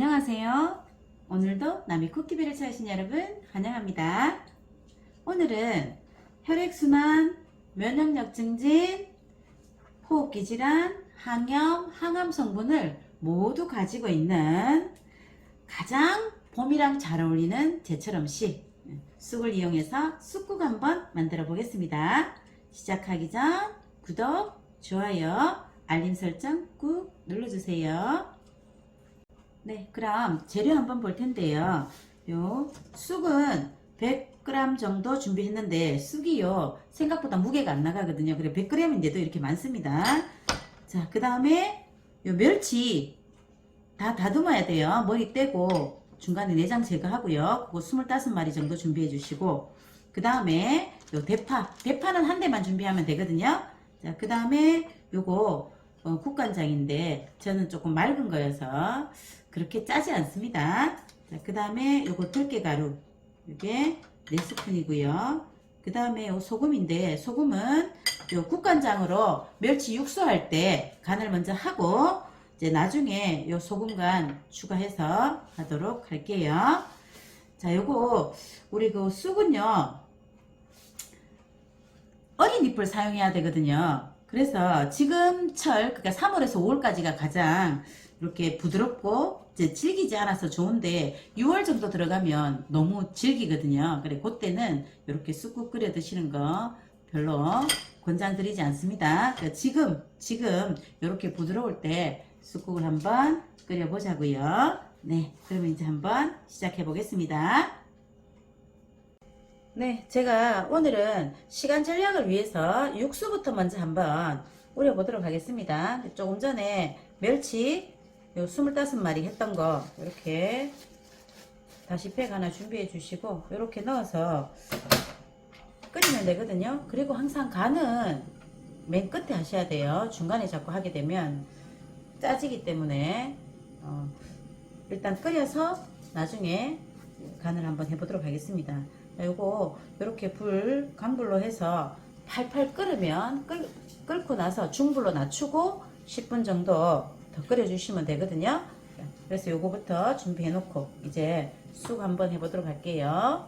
안녕하세요. 오늘도 남이 쿠키베를 찾으신 여러분 환영합니다. 오늘은 혈액순환, 면역력 증진, 호흡기 질환, 항염, 항암 성분을 모두 가지고 있는 가장 봄이랑 잘 어울리는 제철 음식 쑥을 이용해서 쑥국 한번 만들어 보겠습니다. 시작하기 전 구독, 좋아요, 알림 설정 꾹 눌러주세요. 네, 그럼 재료 한번 볼 텐데요. 요 쑥은 100g 정도 준비했는데 쑥이요 생각보다 무게가 안 나가거든요. 그래 100g인데도 이렇게 많습니다. 자, 그 다음에 요 멸치 다 다듬어야 돼요. 머리 떼고 중간에 내장 제거하고요. 그거 25마리 정도 준비해 주시고 그 다음에 요 대파 대파는 한 대만 준비하면 되거든요. 자, 그 다음에 요거 어, 국간장인데 저는 조금 맑은 거여서 그렇게 짜지 않습니다. 자, 그 다음에 요거 들깨가루 이게 4스푼이고요. 그 다음에 요 소금인데 소금은 요 국간장으로 멸치 육수할 때 간을 먼저 하고 이제 나중에 요 소금간 추가해서 하도록 할게요. 자, 요거 우리 그 쑥은요 어린 잎을 사용해야 되거든요. 그래서 지금 철 그러니까 3월에서 5월까지가 가장 이렇게 부드럽고 이제 질기지 않아서 좋은데 6월 정도 들어가면 너무 질기거든요. 그래 그때는 이렇게 쑥국 끓여 드시는 거 별로 권장드리지 않습니다. 그러니까 지금 지금 이렇게 부드러울 때 쑥국을 한번 끓여 보자고요. 네, 그러면 이제 한번 시작해 보겠습니다. 네, 제가 오늘은 시간 절약을 위해서 육수부터 먼저 한번 우려보도록 하겠습니다. 조금 전에 멸치 요 25마리 했던 거 이렇게 다시 팩 하나 준비해 주시고 이렇게 넣어서 끓이면 되거든요. 그리고 항상 간은 맨 끝에 하셔야 돼요. 중간에 자꾸 하게 되면 짜지기 때문에 어, 일단 끓여서 나중에 간을 한번 해보도록 하겠습니다. 요거 이렇게 불 강불로 해서 팔팔 끓으면 끓, 끓고 나서 중불로 낮추고 10분 정도 더 끓여 주시면 되거든요. 그래서 요거부터 준비해 놓고 이제 쑥 한번 해보도록 할게요.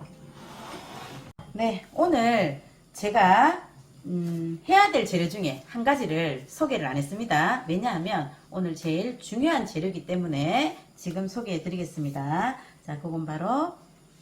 네, 오늘 제가 음, 해야 될 재료 중에 한 가지를 소개를 안 했습니다. 왜냐하면 오늘 제일 중요한 재료이기 때문에 지금 소개해 드리겠습니다. 자, 그건 바로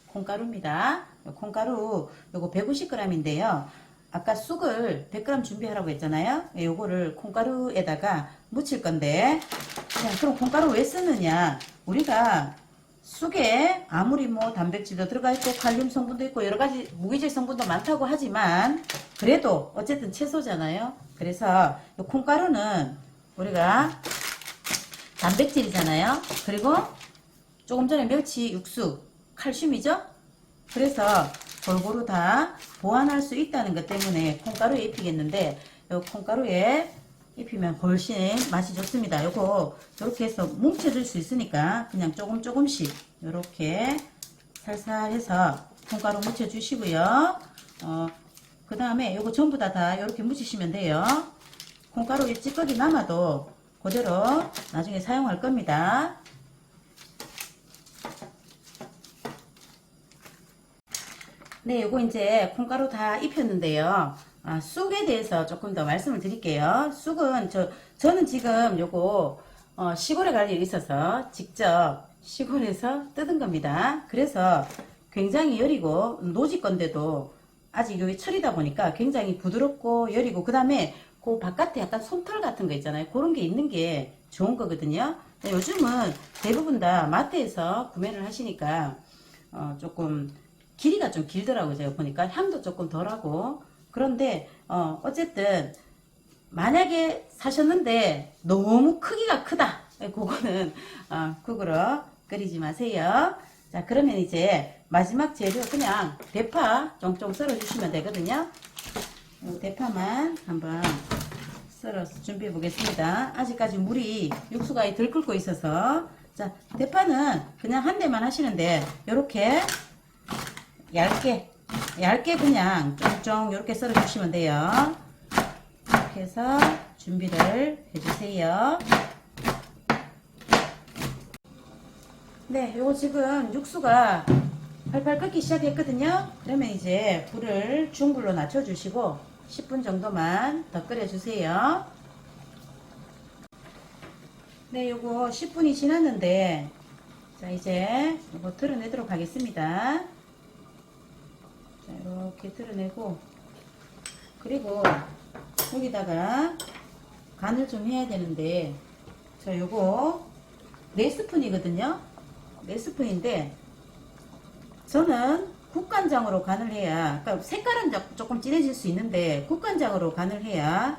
콩가루입니다. 요 콩가루 요거 150g인데요. 아까 쑥을 100g 준비하라고 했잖아요. 예, 요거를 콩가루에다가 묻힐 건데 자, 그럼 콩가루 왜 쓰느냐? 우리가 쑥에 아무리 뭐 단백질도 들어가 있고 칼륨 성분도 있고 여러 가지 무기질 성분도 많다고 하지만 그래도 어쨌든 채소잖아요. 그래서 이 콩가루는 우리가 단백질이잖아요. 그리고 조금 전에 멸치 육수 칼슘이죠. 그래서 골고루 다 보완할 수 있다는 것 때문에 콩가루에 입히겠는데 이 콩가루에 입히면 훨씬 맛이 좋습니다. 요거 이렇게 해서 뭉쳐줄 수 있으니까 그냥 조금 조금씩 이렇게 살살 해서 콩가루 묻혀 주시고요. 어, 그 다음에 요거 전부 다 다 이렇게 묻히시면 돼요. 콩가루에 찌꺼기 남아도 그대로 나중에 사용할 겁니다. 네, 요거 이제 콩가루 다 입혔는데요. 아, 쑥에 대해서 조금 더 말씀을 드릴게요. 쑥은 저 저는 지금 요거 어, 시골에 갈 일이 있어서 직접 시골에서 뜯은 겁니다. 그래서 굉장히 여리고 노지 건데도 아직 여기 철이다 보니까 굉장히 부드럽고 여리고 그 다음에 그 바깥에 약간 솜털 같은 거 있잖아요. 그런 게 있는 게 좋은 거거든요. 요즘은 대부분 다 마트에서 구매를 하시니까 어, 조금 길이가 좀 길더라고요. 제가 보니까 향도 조금 덜하고 그런데 어, 어쨌든 만약에 사셨는데 너무 크기가 크다. 그거는 어, 국으로 끓이지 마세요. 자 그러면 이제 마지막 재료 그냥 대파 쫑쫑 썰어 주시면 되거든요. 요 대파만 한번 썰어서 준비해 보겠습니다. 아직까지 물이 육수가 덜 끓고 있어서 자 대파는 그냥 한 대만 하시는데 이렇게 얇게 얇게 그냥 쫑쫑 이렇게 썰어 주시면 돼요 이렇게 해서 준비를 해주세요 네, 요거 지금 육수가 팔팔 끓기 시작했거든요. 그러면 이제 불을 중불로 낮춰 주시고 10분 정도만 더 끓여 주세요. 네, 요거 10분이 지났는데 자 이제 요거 드러내도록 하겠습니다. 자 이렇게 드러내고 그리고 여기다가 간을 좀 해야 되는데 자 요거 4스푼이거든요. 4스푼인데 저는 국간장으로 간을 해야 그러니까 색깔은 조- 조금 진해질 수 있는데 국간장으로 간을 해야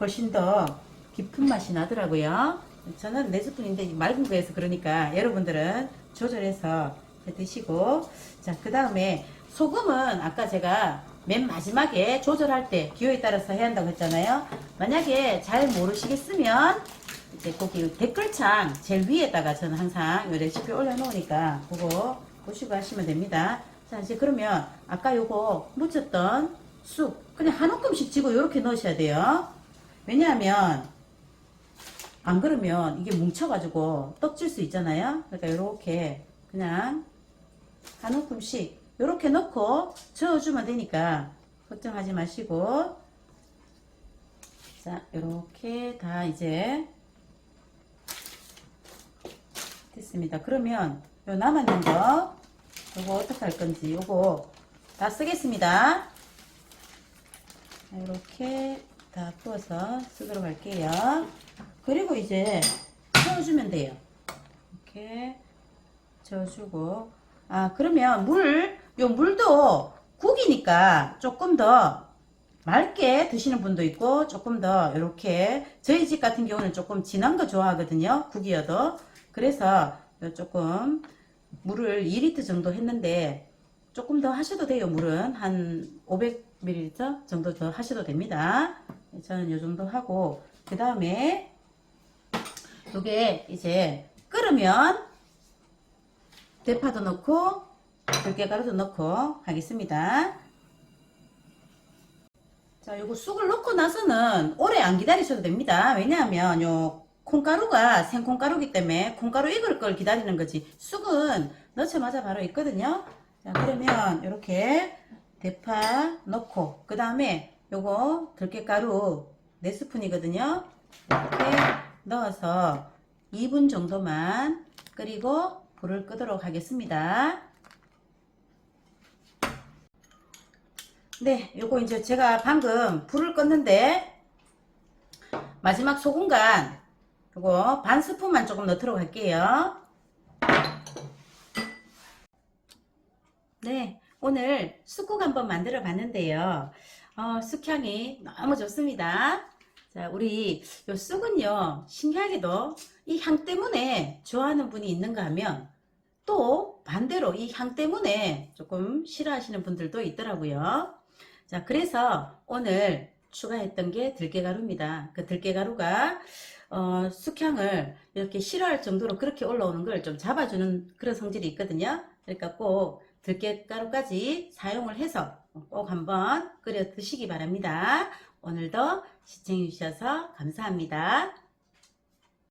훨씬 더 깊은 맛이 나더라고요. 저는 4스푼인데 맑은 거에서 그러니까 여러분들은 조절해서 해 드시고 자 그 다음에 소금은 아까 제가 맨 마지막에 조절할 때 기호에 따라서 해야 한다고 했잖아요 만약에 잘 모르시겠으면 이제 거기 댓글창 제일 위에다가 저는 항상 이 레시피 올려놓으니까 그거 보시고 하시면 됩니다. 자 이제 그러면 아까 요거 묻혔던 쑥 그냥 한 움큼씩 지고 이렇게 넣으셔야 돼요. 왜냐하면 안 그러면 이게 뭉쳐가지고 떡질 수 있잖아요. 그러니까 이렇게 그냥 한 움큼씩 이렇게 넣고 저어주면 되니까 걱정하지 마시고 자 이렇게 다 이제 됐습니다. 그러면 요 남았는 거 요거 어떻게 할 건지 요거 다 쓰겠습니다. 자, 이렇게 다 부어서 쓰도록 할게요. 그리고 이제 저어주면 돼요. 이렇게 저어주고 아 그러면 물 요 물도 국이니까 조금 더 맑게 드시는 분도 있고 조금 더 이렇게 저희 집 같은 경우는 조금 진한 거 좋아하거든요 국이어도. 그래서 요 조금 물을 2리터 정도 했는데 조금 더 하셔도 돼요 물은. 한 500ml 정도 더 하셔도 됩니다. 저는 요 정도 하고 그 다음에 요게 이제 끓으면 대파도 넣고 들깨가루도 넣고 하겠습니다 자, 요거 쑥을 넣고 나서는 오래 안 기다리셔도 됩니다. 왜냐하면 요 콩가루가 생콩가루기 때문에 콩가루 익을 걸 기다리는 거지. 쑥은 넣자마자 바로 있거든요. 자, 그러면 이렇게 대파 넣고 그 다음에 요거 들깨가루 4스푼이거든요. 이렇게 넣어서 2분 정도만 끓이고 불을 끄도록 하겠습니다. 네, 요거 이제 제가 방금 불을 껐는데 마지막 소금간 요거 반 스푼만 조금 넣도록 할게요. 네, 오늘 쑥국 한번 만들어 봤는데요. 어, 쑥향이 너무 좋습니다. 자, 우리 요 쑥은요, 신기하게도 이 향 때문에 좋아하는 분이 있는가 하면 또 반대로 이 향 때문에 조금 싫어하시는 분들도 있더라고요. 자, 그래서 오늘 추가했던 게 들깨가루입니다. 그 들깨가루가 어, 숙향을 이렇게 싫어할 정도로 그렇게 올라오는 걸 좀 잡아주는 그런 성질이 있거든요. 그러니까 꼭 들깨가루까지 사용을 해서 꼭 한번 끓여 드시기 바랍니다. 오늘도 시청해 주셔서 감사합니다.